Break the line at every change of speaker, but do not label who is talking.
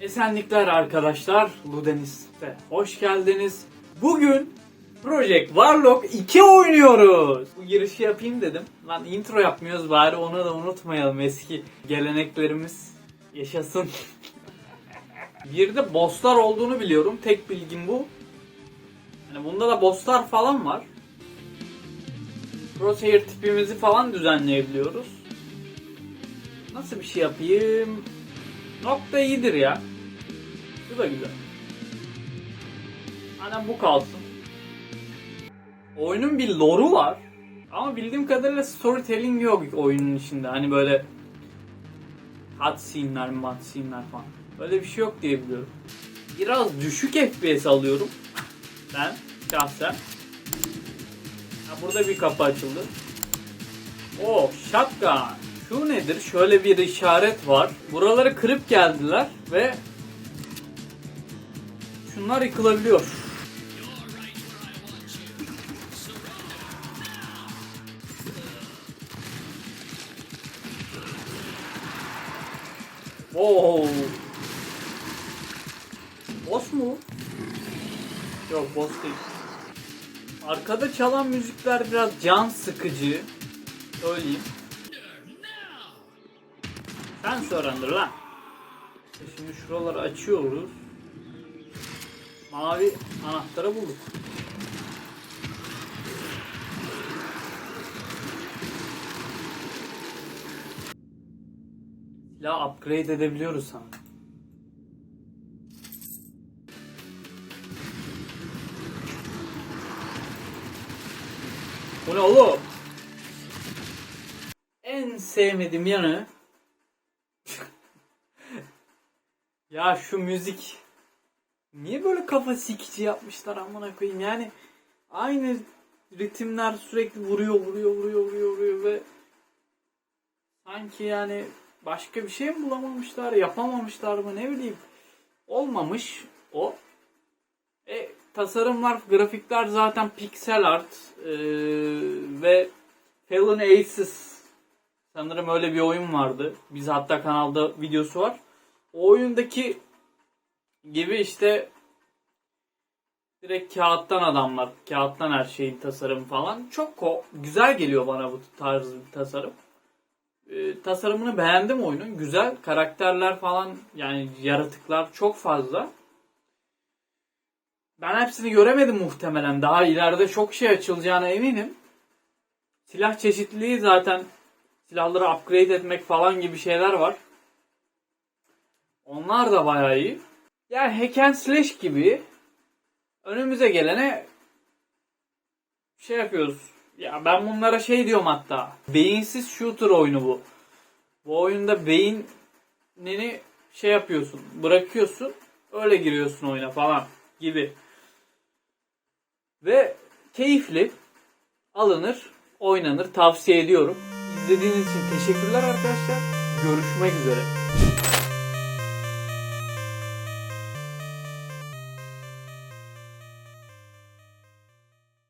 Esenlikler arkadaşlar. Ludenist'e hoş geldiniz. Bugün Project Warlock 2 oynuyoruz. Bu girişi yapayım dedim. Lan intro yapmıyoruz bari onu da unutmayalım. Eski geleneklerimiz yaşasın. Bir de bosslar olduğunu biliyorum. Tek bilgim bu. Yani bunda da bosslar falan var. Crosshair tipimizi falan düzenleyebiliyoruz. Nasıl bir şey yapayım? Nokta iyidir ya. Bu da güzel. Aynen bu kalsın. Oyunun bir lore'u var. Ama bildiğim kadarıyla storytelling yok oyunun içinde. Hani böyle cutscene'ler, cutscene'ler falan. Böyle bir şey yok diye biliyorum. Biraz düşük FPS alıyorum. Ben şahsen. Ha, burada bir kapı açıldı. O shotgun. Şu nedir? Şöyle bir işaret var. Buraları kırıp geldiler ve şunlar yıkılabiliyor. Oo. Boss mu? Yok boss değil. Arkada çalan müzikler biraz can sıkıcı. Söyleyeyim. Sen surrender lan. Şimdi şuraları açıyoruz. Mavi anahtarı bulduk. Silah upgrade edebiliyoruz sanırım. Bu ne oğlum? En sevmediğim yanı ya şu müzik. Niye böyle kafa sikici yapmışlar amına koyayım? Yani aynı ritimler sürekli vuruyor vuruyor vuruyor vuruyor vuruyor ve sanki yani başka bir şey mi bulamamışlar yapamamışlar mı ne bileyim? Olmamış o. E, tasarımlar grafikler zaten pixel art e, ve Fallen Aces sanırım öyle bir oyun vardı. Biz hatta kanalda videosu var o oyundaki gibi işte direkt kağıttan adamlar, kağıttan her şeyin tasarımı falan çok güzel geliyor bana bu tarz bir tasarım. Ee, tasarımını beğendim oyunun. Güzel karakterler falan yani yaratıklar çok fazla. Ben hepsini göremedim muhtemelen. Daha ileride çok şey açılacağına eminim. Silah çeşitliliği zaten silahları upgrade etmek falan gibi şeyler var. Onlar da bayağı iyi. Yani hack and slash gibi önümüze gelene şey yapıyoruz. Ya ben bunlara şey diyorum hatta. Beyinsiz shooter oyunu bu. Bu oyunda beynini şey yapıyorsun, bırakıyorsun, öyle giriyorsun oyuna falan gibi. Ve keyifli, alınır, oynanır, tavsiye ediyorum. İzlediğiniz için teşekkürler arkadaşlar. Görüşmek üzere.